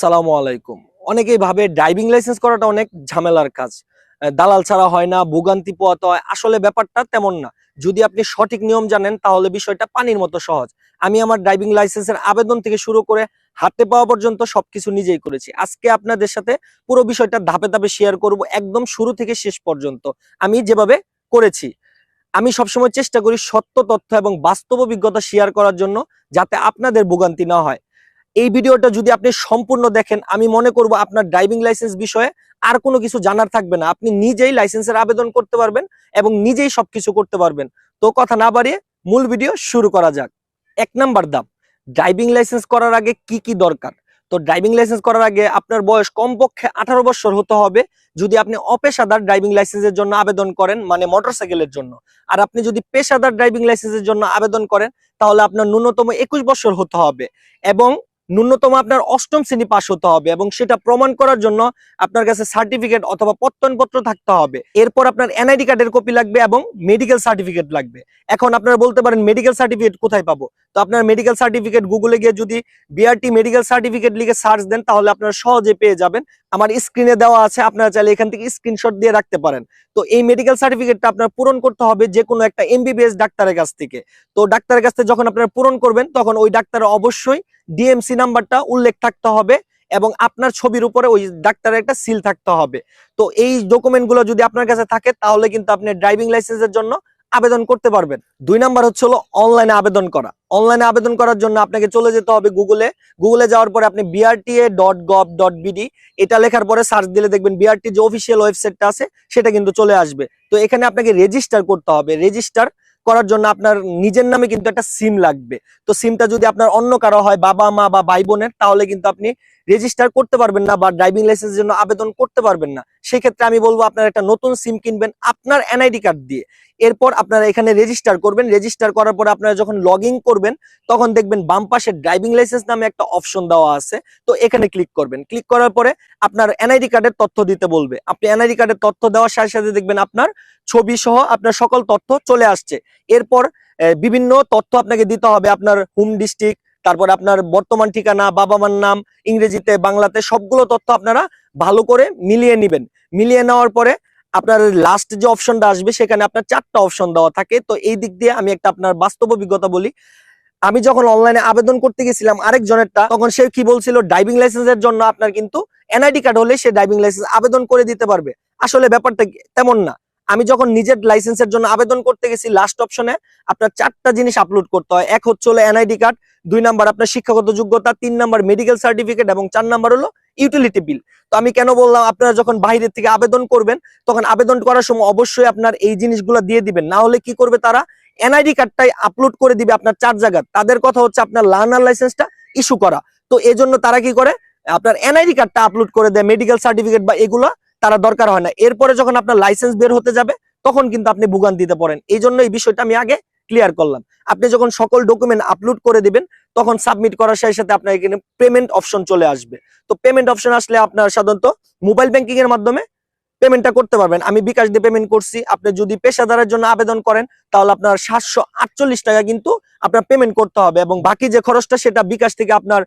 সালামু আলাইকুম। অনেকেই ভাবে ড্রাইভিং লাইসেন্স করাটা অনেক ঝামেলার কাজ। দালাল ছাড়া হয় না, ভোগান্তি পোয়াতে হয়। আসলে ব্যাপারটা তেমন না। যদি আপনি সঠিক নিয়ম জানেন, তাহলে বিষয়টা পানির মতো সহজ। আমি আমার ড্রাইভিং লাইসেন্সের আবেদন থেকে শুরু করে হাতে পাওয়া পর্যন্ত সবকিছু নিজেই করেছি। আজকে আপনাদের সাথে পুরো বিষয়টা ধাপে ধাপে শেয়ার করব একদম শুরু থেকে শেষ পর্যন্ত। আমি যেভাবে করেছি, আমি সবসময় চেষ্টা করি সত্য তথ্য এবং বাস্তব অভিজ্ঞতা শেয়ার করার জন্য যাতে আপনাদের ভোগান্তি না হয়। এই ভিডিওটা যদি আপনি সম্পূর্ণ দেখেন, আমি মনে করব আপনার ড্রাইভিং লাইসেন্স বিষয়ে আর কোনো কিছু জানার থাকবে না। আপনি নিজেই লাইসেন্সের আবেদন করতে পারবেন এবং নিজেই সবকিছু করতে পারবেন। তো কথা না বাড়িয়ে মূল ভিডিও শুরু করা যাক। এক নাম্বার দাম ড্রাইভিং লাইসেন্স করার আগে কি কি দরকার? তো ড্রাইভিং লাইসেন্স করার আগে আপনার বয়স কমপক্ষে আঠারো বছর হতে হবে যদি আপনি অপেশাদার ড্রাইভিং লাইসেন্সের জন্য আবেদন করেন মানে মোটরসাইকেলের জন্য। আর আপনি যদি পেশাদার ড্রাইভিং লাইসেন্সের জন্য আবেদন করেন, তাহলে আপনার ন্যূনতম একুশ বছর হতে হবে। এবং ন্যূনতম আপনার অষ্টম শ্রেণি পাশ হতে হবে এবং সেটা প্রমাণ করার জন্য আপনার কাছে সার্টিফিকেট অথবা প্রত্যয়নপত্র থাকতে হবে। এরপর আপনার এনআইডি কার্ডের কপি লাগবে এবং মেডিকেল সার্টিফিকেট লাগবে। এখন আপনারা বলতে পারেন মেডিকেল সার্টিফিকেট কোথায় পাবো? তো আপনার মেডিকেল সার্টিফিকেট গুগলে গিয়ে যদি বিআরটি মেডিকেল সার্টিফিকেট লিখে সার্চ দেন, তাহলে আপনারা সহজে পেয়ে যাবেন। আমার স্ক্রিনে দেওয়া আছে, আপনারা চাইলে এখান থেকে স্ক্রিনশট দিয়ে রাখতে পারেন। তো এই মেডিকেল সার্টিফিকেটটা আপনার পূরণ করতে হবে যে কোনো একটা এমবিবিএস ডাক্তারের কাছ থেকে। তো ডাক্তারের কাছ থেকে যখন আপনারা পূরণ করবেন, তখন ওই ডাক্তারের অবশ্যই ডিএমসি নাম্বারটা উল্লেখ থাকতে হবে এবং আপনার ছবির উপরে ওই ডাক্তারের একটা সিল থাকতে হবে। তো এই ডকুমেন্টগুলো যদি আপনার কাছে থাকে, তাহলে কিন্তু আপনি ড্রাইভিং লাইসেন্সের জন্য আবেদন করতে পারবেন। দুই নাম্বার হচ্ছে হলো অনলাইনে আবেদন করা। অনলাইনে আবেদন করার জন্য আপনাকে চলে যেতে হবে গুগলে গুগলে যাওয়ার পরে আপনি BRTA dot gov dot BD এটা লেখার পরে সার্চ দিলে দেখবেন বিআরটি যে অফিসিয়াল ওয়েবসাইটটা আছে, সেটা কিন্তু চলে আসবে। তো এখানে আপনাকে রেজিস্টার করতে হবে। রেজিস্টার করার জন্য আপনার নিজের নামে কিন্তু একটা সিম লাগবে। তো সিমটা যদি আপনার অন্য কারও হয় বাবা মা বা ভাই বোনের তাহলে কিন্তু আপনি রেজিস্টার করতে পারবেন না বা ড্রাইভিং লাইসেন্সের জন্য আবেদন করতে পারবেন না সেই ক্ষেত্রে আমি বলব আপনার একটা নতুন সিম কিনবেন আপনার এনআইডি কার্ড দিয়ে। এরপর আপনারা এখানে রেজিস্টার করবেন রেজিস্টার করার পর আপনারা যখন লগ করবেন, তখন দেখবেন বাম পাশে ড্রাইভিং লাইসেন্স নামে একটা অপশন দেওয়া আছে, তো এখানে ক্লিক করবেন। ক্লিক করার পরে আপনার এনআইডি কার্ডের তথ্য দিতে বলবে। আপনি এনআইডি কার্ডের তথ্য দেওয়ার সাথে সাথে দেখবেন আপনার ছবি সহ আপনার সকল তথ্য চলে আসছে। এরপর বিভিন্ন তথ্য আপনাকে দিতে হবে। আপনার হোম ডিস্ট্রিক্ট তারপর আপনার বর্তমান ঠিকানা বাবা মার নাম, ইংরেজিতে, বাংলাতে সবগুলো তথ্য আপনারা ভালো করে মিলিয়ে নেবেন। মিলিয়ে নেওয়ার পরে আপনার লাস্ট যে অপশনটা আসবে, সেখানে আপনার চারটা অপশন দেওয়া থাকে। তো এই দিক দিয়ে আমি একটা আপনার বাস্তব অভিজ্ঞতা বলি। আমি যখন অনলাইনে আবেদন করতে গেছিলাম আরেকজনেরটা, তখন সে কি বলছিল ড্রাইভিং লাইসেন্সের জন্য আপনার কিন্তু এনআইডি কার্ড হলে সে ড্রাইভিং লাইসেন্স আবেদন করে দিতে পারবে। আসলে ব্যাপারটা তেমন না। আমি যখন নিজের লাইসেন্সের জন্য আবেদন করতে গেছি লাস্ট অপশনে আপনার চারটা জিনিস আপলোড করতে হয়। এক হচ্ছে হলো এনআইডি কার্ড দুই নাম্বার আপনার শিক্ষাগত যোগ্যতা, তিন নাম্বার মেডিকেল সার্টিফিকেট এবং চার নাম্বার হলো ইউটিলিটি বিল তো আমি কেন বললাম, আপনারা যখন বাইরের থেকে আবেদন করবেন, তখন আবেদন করার সময় অবশ্যই আপনার এই জিনিসগুলো দিয়ে দিবেন। না হলে কি করবে তারা? এনআইডি কার্ডটাই আপলোড করে দিবে আপনার চার জায়গা তাদের কথা হচ্ছে আপনার লার্নার লাইসেন্সটা ইস্যু করা। তো এই জন্য তারা কি করে? আপনার এনআইডি কার্ডটা আপলোড করে দেয় মেডিকেল সার্টিফিকেট বা এগুলা তারা দরকার হয় না। এরপরে যখন আপনার লাইসেন্স বের হতে যাবে, তখন কিন্তু আপনি ভুগান দিতে পারেন এই জন্য এই বিষয়টা আমি আগে ক্লিয়ার করলাম। আপনি যখন সকল ডকুমেন্ট আপলোড করে দিবেন, তখন সাবমিট করার সাথে সাথে আপনার এখানে পেমেন্ট অপশন চলে আসবে। তো পেমেন্ট অপশন আসলে আপনার সাধারণত মোবাইল ব্যাংকিং এর মাধ্যমে পেমেন্টটা করতে পারবেন। আমি বিকাশ দিয়ে পেমেন্ট করছি। আপনি যদি পেশাদারের জন্য আবেদন করেন, তাহলে আপনার সাতশো আটচল্লিশ টাকা কিন্তু আপনার পেমেন্ট করতে হবে এবং বাকি যে খরচটা সেটা বিকাশ থেকে আপনার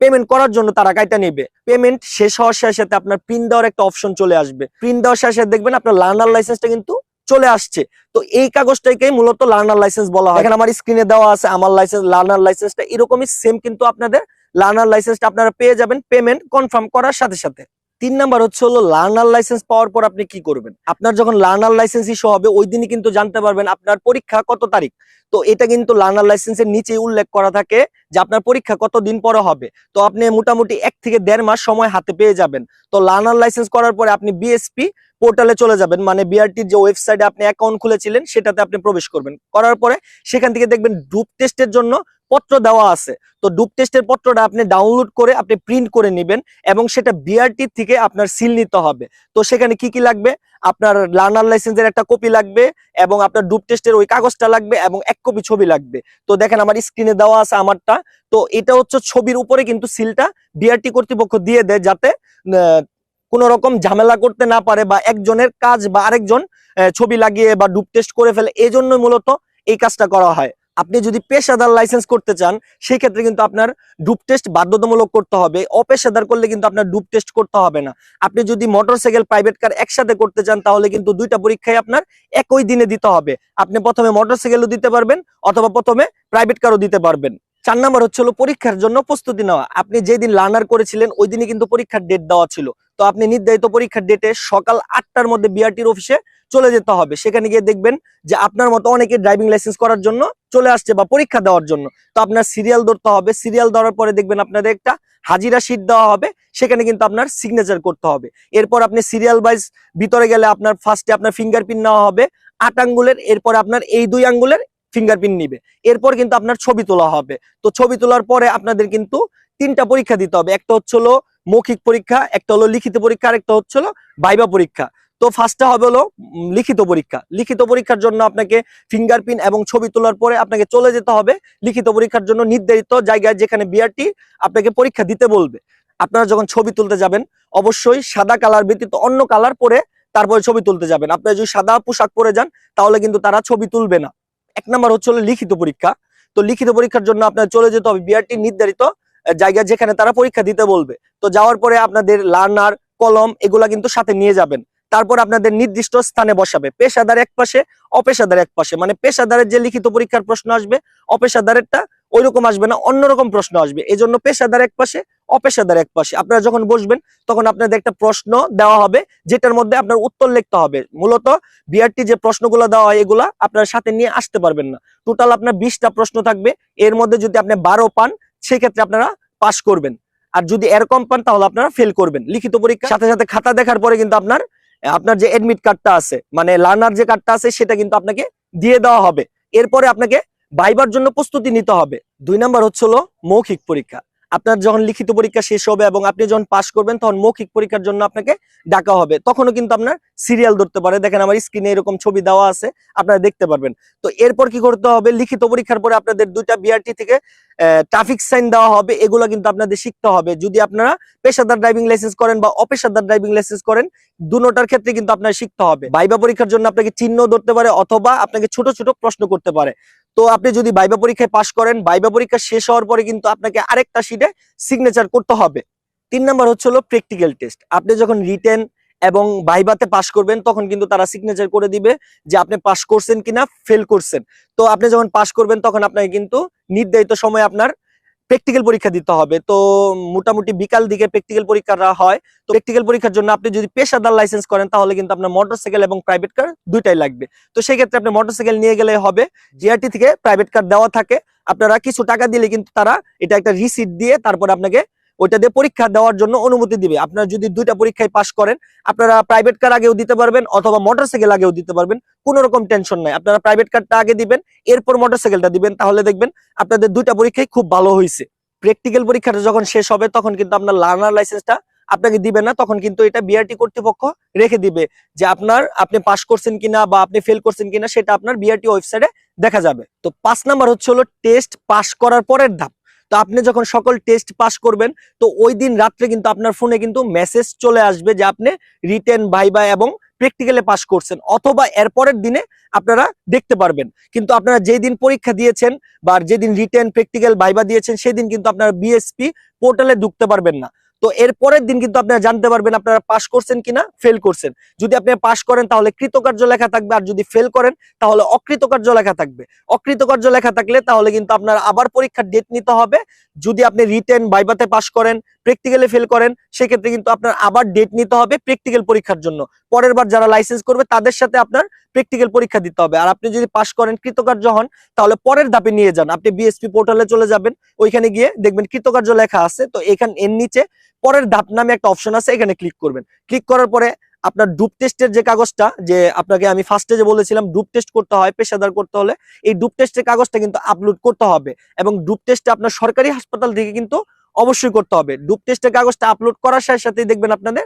পেমেন্ট করার জন্য তারা কাইটা নেবে। পেমেন্ট শেষ হওয়ার সাথে সাথে আপনার প্রিন্ট দেওয়ার একটা অপশন চলে আসবে। প্রিন্ট দেওয়ার সাথে সাথে দেখবেন আপনার লার্নার লাইসেন্সটা কিন্তু চলে আসছে। তো এই কাগজটাকে মূলত লার্নার লাইসেন্স বলা হয়। এখানে আমার স্ক্রিনে দেওয়া আছে আমার লাইসেন্স লার্নার লাইসেন্সটা এরকমই সেম কিন্তু আপনাদের লার্নার লাইসেন্সটা আপনারা পেয়ে যাবেন পেমেন্ট কনফার্ম করার সাথে সাথে। তিন নাম্বার হচ্ছে হলো লার্নার লাইসেন্স পাওয়ার পর আপনি কি করবেন? আপনার যখন লার্নার লাইসেন্স ইস্যু হবে, ওই দিনই কিন্তু জানতে পারবেন আপনার পরীক্ষা কত তারিখ। তো এটা কিন্তু লার্নার লাইসেন্সের নিচে উল্লেখ করা থাকে যে আপনার পরীক্ষা কত দিন পরে হবে। তো আপনি মোটামুটি এক থেকে দেড় মাস সময় হাতে পেয়ে যাবেন। তো লার্নার লাইসেন্স করার পরে আপনি বিএসপি পোর্টালে চলে যাবেন মানে বিআরটির যে ওয়েবসাইটে আপনি অ্যাকাউন্ট খুলেছিলেন, সেটাতে আপনি প্রবেশ করবেন। করার পরে সেখান থেকে দেখবেন ডুপ টেস্টের জন্য পত্র দেওয়া আছে। তো ডুপ টেস্টের পত্রটা আপনি ডাউনলোড করে আপনি প্রিন্ট করে নেবেন এবং সেটা বিআরটি থেকে আপনার সিল নিতে হবে। তো সেখানে কি কি লাগবে? আপনার লার্নার লাইসেন্সের একটা কপি লাগবে এবং আপনার ডুপ টেস্টের ওই কাগজটা লাগবে এবং এক কপি ছবি লাগবে। তো দেখেন আমার স্ক্রিনে দেওয়া আছে আমারটা। তো এটা হচ্ছে ছবির উপরে কিন্তু সিলটা বিআরটি কর্তৃপক্ষ দিয়ে দেয় যাতে কোনো রকম ঝামেলা করতে না পারে বা একজনের কাজ বা আরেকজন ছবি লাগিয়ে বা ডুপ টেস্ট করে ফেলে। এই জন্য মূলত এই কাজটা করা হয়। আপনি যদি পেশাদার লাইসেন্স করতে চান সেই ক্ষেত্রে কিন্তু আপনার ডুপ টেস্ট বাধ্যতামূলক করতে হবে। অপেশাদার করলে কিন্তু আপনার ডুপ টেস্ট করতে হবে না। আপনি যদি মোটরসাইকেল প্রাইভেট কার একসাথে করতে চান, তাহলে কিন্তু দুইটা পরীক্ষায় আপনার একই দিনে দিতে হবে। আপনি প্রথমে মোটরসাইকেলও দিতে পারবেন, অথবা প্রথমে প্রাইভেট কারও দিতে পারবেন। চার নাম্বার হচ্ছে হলো পরীক্ষার জন্য প্রস্তুতি নেওয়া। আপনি যেদিন লার্নার করেছিলেন ওই দিনই কিন্তু পরীক্ষার ডেট দেওয়া ছিল। তো আপনি নির্ধারিত পরীক্ষার ডেটে সকাল আটটার মধ্যে বিআরটির অফিসে চলে যেতে হবে। সেখানে গিয়ে দেখবেন যে আপনার মতো অনেকে ড্রাইভিং লাইসেন্স করার জন্য চলে আসছে বা পরীক্ষা দেওয়ার জন্য। তো আপনার সিরিয়াল ধরতে হবে। সিরিয়াল ধরার পরে দেখবেন আপনাদের একটা হাজিরা শিট দেওয়া হবে। সেখানে কিন্তু আপনার সিগনেচার করতে হবে। এরপর আপনি সিরিয়াল ওয়াইজ ভিতরে গেলে আপনার ফার্স্টে আপনার ফিঙ্গারপ্রিন্ট নেওয়া হবে। আট আঙ্গুলের, এরপর আপনার এই দুই আঙ্গুলের ফিঙ্গারপ্রিন্ট নিবে। এরপর কিন্তু আপনার ছবি তোলা হবে। তো ছবি তোলার পরে আপনাদের কিন্তু তিনটা পরীক্ষা দিতে হবে। একটা হচ্ছে হলো মৌখিক পরীক্ষা, একটা হলো লিখিত পরীক্ষা, আর একটা হচ্ছে হলো ভাইবা পরীক্ষা। তো ফার্স্টটা হবে হলো লিখিত পরীক্ষা। লিখিত পরীক্ষার জন্য আপনাকে ফিঙ্গারপ্রিন্ট এবং ছবি তোলার পরে আপনাকে চলে যেতে হবে। লিখিত পরীক্ষার জন্য নির্ধারিত জায়গায় যেখানে বিআরটি আপনাকে পরীক্ষা দিতে বলবে। আপনারা যখন ছবি তুলতে যাবেন, অবশ্যই সাদা কালার ব্যতীত অন্য কালার পরে তারপরে ছবি তুলতে যাবেন। আপনারা যদি সাদা পোশাক পরে যান, তাহলে কিন্তু তারা ছবি তুলবে না। এক নম্বর হচ্ছে লিখিত পরীক্ষা। তো লিখিত পরীক্ষার জন্য আপনার চলে যেতে হবে বিআরটি নির্ধারিত জায়গা যেখানে তারা পরীক্ষা দিতে বলবে। তো যাওয়ার পরে আপনাদের লার্নার, কলম এগুলা কিন্তু সাথে নিয়ে যাবেন। তারপর আপনাদের নির্দিষ্ট স্থানে বসাবে। পেশাদার এক পাশে, অপেশাদার এক পাশে। মানে পেশাদারের যে লিখিত পরীক্ষার প্রশ্ন আসবে, অপেশাদারেরটা ওইরকম আসবে না, অন্যরকম প্রশ্ন আসবে। এই জন্য পেশাদার এক পাশে অপেশাদার এক পাশে। আপনারা যখন বসবেন, তখন আপনাদের একটা প্রশ্ন দেওয়া হবে, যেটার মধ্যে আপনার উত্তর লিখতে হবে। মূলত বিআরটি যে প্রশ্নগুলো দেওয়া হয়, এগুলা আপনার সাথে নিয়ে আসতে পারবেন না। টোটাল আপনার বিশটা প্রশ্ন থাকবে। এর মধ্যে যদি আপনি বারো পান, সেক্ষেত্রে আপনারা পাশ করবেন। আর যদি এরকম পান, তাহলে আপনারা ফেল করবেন। লিখিত পরীক্ষা। সাথে সাথে খাতা দেখার পরে কিন্তু আপনার আপনার যে এডমিট কার্ডটা আছে মানে লার্নার যে কার্ডটা আছে, সেটা কিন্তু আপনাকে দিয়ে দেওয়া হবে। এরপরে আপনাকে ভাইবার জন্য প্রস্তুতি নিতে হবে। দুই নাম্বার হচ্ছে হলো মৌখিক পরীক্ষা। আপনার যখন লিখিত পরীক্ষা শেষ হবে এবং আপনি যখন পাশ করবেন, তখন মৌখিক পরীক্ষার জন্য আপনাকে ডাকা হবে। তখনও কিন্তু আপনার সিরিয়াল ধরতে পারে। দেখেন আমার স্ক্রিনে এরকম ছবি দেওয়া আছে, আপনারা দেখতে পারবেন। তো এরপর কি করতে হবে? লিখিত পরীক্ষার পরে আপনাদের দুইটা বিআরটি থেকে ট্রাফিক সাইন দেওয়া হবে, এগুলো কিন্তু আপনাদের শিখতে হবে। যদি আপনারা পেশাদার ড্রাইভিং লাইসেন্স করেন বা অপেশাদার ড্রাইভিং লাইসেন্স করেন দুটোটার ক্ষেত্রে কিন্তু আপনার শিখতে হবে। ভাইবা পরীক্ষার জন্য আপনাকে চিহ্ন ধরতে পারে অথবা আপনাকে ছোট ছোট প্রশ্ন করতে পারে। তো আপনি যদি ভাইবা পরীক্ষায় পাশ করেন ভাইবা পরীক্ষা শেষ হওয়ার পরে কিন্তু আপনাকে আরেকটা শিটে সিগনেচার করতে হবে। তিন নাম্বার হচ্ছে হলো প্র্যাকটিক্যাল টেস্ট আপনি যখন রিটেন এবং ভাইবাতে পাশ করবেন, তখন কিন্তু তারা সিগনেচার করে দিবে যে আপনি পাশ করছেন কিনা ফেল করছেন। তো আপনি যখন পাশ করবেন, তখন আপনাকে কিন্তু নির্ধারিত সময় আপনার প্র্যাকটিক্যাল পরীক্ষা দিতে হবে। তো মোটামুটি বিকাল দিকে প্র্যাকটিক্যাল পরীক্ষাটা হয়। তো প্র্যাকটিক্যাল পরীক্ষার জন্য আপনি যদি পেশাদার লাইসেন্স করেন, তাহলে কিন্তু আপনার মোটরসাইকেল এবং প্রাইভেট কার দুইটাই লাগবে। তো সেই ক্ষেত্রে আপনি মোটরসাইকেল নিয়ে গেলে হবে জিআরটি থেকে প্রাইভেট কার দেওয়া থাকে। আপনারা কিছু টাকা দিলে কিন্তু তারা এটা একটা রিসিট দিয়ে তারপর আপনাকে ওইটা দিয়ে পরীক্ষা দেওয়ার জন্য অনুমতি দিবে। আপনারা যদি দুইটা পরীক্ষায় পাশ করেন, আপনারা প্রাইভেট কার আগেও দিতে পারবেন অথবা মোটরসাইকেল আগেও দিতে পারবেন, কোনো রকম টেনশন নাই। আপনারা প্রাইভেট কারটা আগে দিবেন, এরপর মোটরসাইকেলটা দিবেন, তাহলে দেখবেন আপনাদের দুইটা পরীক্ষায় খুব ভালো হয়েছে প্র্যাকটিক্যাল পরীক্ষাটা যখন শেষ হবে, তখন কিন্তু আপনার লার্নার লাইসেন্সটা আপনাকে দিবে না, তখন কিন্তু এটা বিআরটি কর্তৃপক্ষ রেখে দিবে যে আপনার, আপনি পাস করছেন কিনা বা আপনি ফেল করছেন কিনা, সেটা আপনার বিআরটি ওয়েবসাইটে দেখা যাবে। তো পাঁচ নাম্বার হচ্ছে হলো টেস্ট পাস করার পরের ধাপ। তো আপনি যখন সকল টেস্ট পাস করবেন, তো ওই দিন রাত্রে কিন্তু আপনার ফোনে কিন্তু মেসেজ চলে আসবে যে আপনি রিটেন ভাইবা এবং প্র্যাকটিক্যালে পাস করছেন। অথবা এরপরের দিনে আপনারা দেখতে পারবেন। কিন্তু আপনারা যেই দিন পরীক্ষা দিয়েছেন বা যেদিন রিটেন প্র্যাকটিক্যাল ভাইবা দিয়েছেন, সেদিন কিন্তু আপনারা বিএসপি পোর্টালে ঢুকতে পারবেন না। তো এর পরের দিন কিন্তু আপনারা জানতে পারবেন আপনারা পাশ করছেন কিনা ফেল করছেন। যদি আপনি পাশ করেন, তাহলে কৃতকার্য লেখা থাকবে, আর যদি ফেল করেন, তাহলে অকৃতকার্য লেখা থাকবে। অকৃতকার্য লেখা থাকলে তাহলে কিন্তু আপনার আবার পরীক্ষার ডেট নিতে হবে। যদি আপনি রিটেন বাইবাতে পাশ করেন প্র্যাকটিক্যালে ফেল করেন, সেক্ষেত্রে কিন্তু আপনার আবার ডেট নিতে হবে প্র্যাকটিক্যাল পরীক্ষার জন্য। পরের বার যারা লাইসেন্স করবে, তাদের সাথে আপনার প্র্যাকটিক্যাল পরীক্ষা দিতে হবে। আর আপনি যদি পাস করেন, কৃতকার্য হন, তাহলে পরের ধাপে নিয়ে যান। আপনি বিএসপি পোর্টালে চলে যাবেন, ওইখানে গিয়ে দেখবেন কৃতকার্য লেখা আছে, তো এখানে, এর নিচে পরের ধাপ নামে একটা অপশন আছে, এখানে ক্লিক করবেন। ক্লিক করার পরে আপনার ডুপ টেস্টের যে কাগজটা, যে আপনাকে আমি ফার্স্টে যে বলেছিলাম, ডুপ টেস্ট করতে হয়, পেশাদার করতে হলে, এই ডুপ টেস্টের কাগজটা কিন্তু আপলোড করতে হবে। এবং ডুপ টেস্টে আপনার সরকারি হাসপাতাল থেকে কিন্তু অবশ্যই করতে হবে। ডুপ টেস্টের কাগজটা আপলোড করার সাথে সাথেই দেখবেন আপনাদের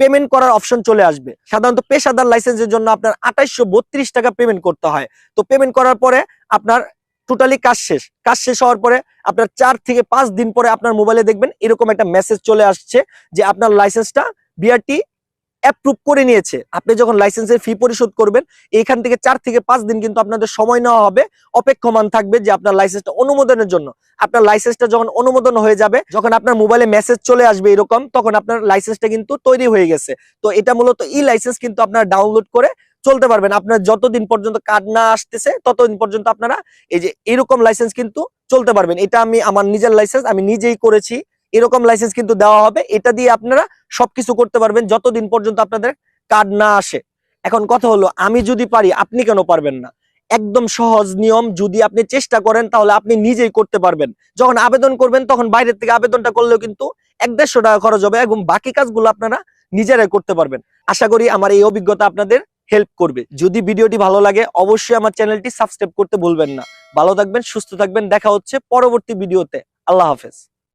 পেমেন্ট করার অপশন চলে আসবে। সাধারণত পেশাদার লাইসেন্সের জন্য আপনার আঠাইশশো বত্রিশ টাকা পেমেন্ট করতে হয়। তো পেমেন্ট করার পরে আপনার টোটালি কাজ শেষ। কাজ শেষ হওয়ার পরে আপনার চার থেকে পাঁচ দিন পরে আপনার মোবাইলে দেখবেন এরকম একটা মেসেজ চলে আসছে যে আপনার লাইসেন্সটা বিআরটি অ্যাপ্রুভ করে নিয়েছে। আপনি যখন লাইসেন্সের ফি পরিশোধ করবেন এইখান থেকে চার থেকে পাঁচ দিন কিন্তু আপনাদের সময় নেওয়া হবে, অপেক্ষমান থাকবে যে আপনার লাইসেন্সটা অনুমোদনের জন্য। আপনার লাইসেন্সটা যখন অনুমোদন হয়ে যাবে, যখন আপনার মোবাইলে মেসেজ চলে আসবে এরকম, তখন আপনার লাইসেন্সটা কিন্তু তৈরি হয়ে গেছে। তো এটা মূলত ই লাইসেন্স কিন্তু আপনার ডাউনলোড করে চলতে পারবেন। আপনার যতদিন পর্যন্ত কার্ড না আসতেছে, ততদিন পর্যন্ত আপনারা এই যে এরকম লাইসেন্স কিন্তু চলতে পারবেন। এটা আমি আমার নিজের লাইসেন্স আমি নিজেই করেছি। এরকম লাইসেন্স কিন্তু দেওয়া হবে। এটা দিয়ে আপনারা সবকিছু করতে পারবেন যতদিন পর্যন্ত আপনাদের কার্ড না আসে। এখন কথা হলো, আমি যদি পারি, আপনি কেন পারবেন না? একদম সহজ নিয়ম, যদি আপনি চেষ্টা করেন, তাহলে আপনি নিজেই করতে পারবেন। যখন আবেদন করবেন, তখন বাইরের থেকে আবেদনটা করলেও কিন্তু এক দেড়শো টাকা খরচ হবে এবং বাকি কাজগুলো আপনারা নিজেরাই করতে পারবেন। আশা করি আমার এই অভিজ্ঞতা আপনাদের হেল্প করবে। যদি ভিডিওটি ভালো লাগে, অবশ্যই আমার চ্যানেলটি সাবস্ক্রাইব করতে ভুলবেন না। ভালো থাকবেন, সুস্থ থাকবেন, দেখা হচ্ছে পরবর্তী ভিডিওতে। আল্লাহ হাফেজ।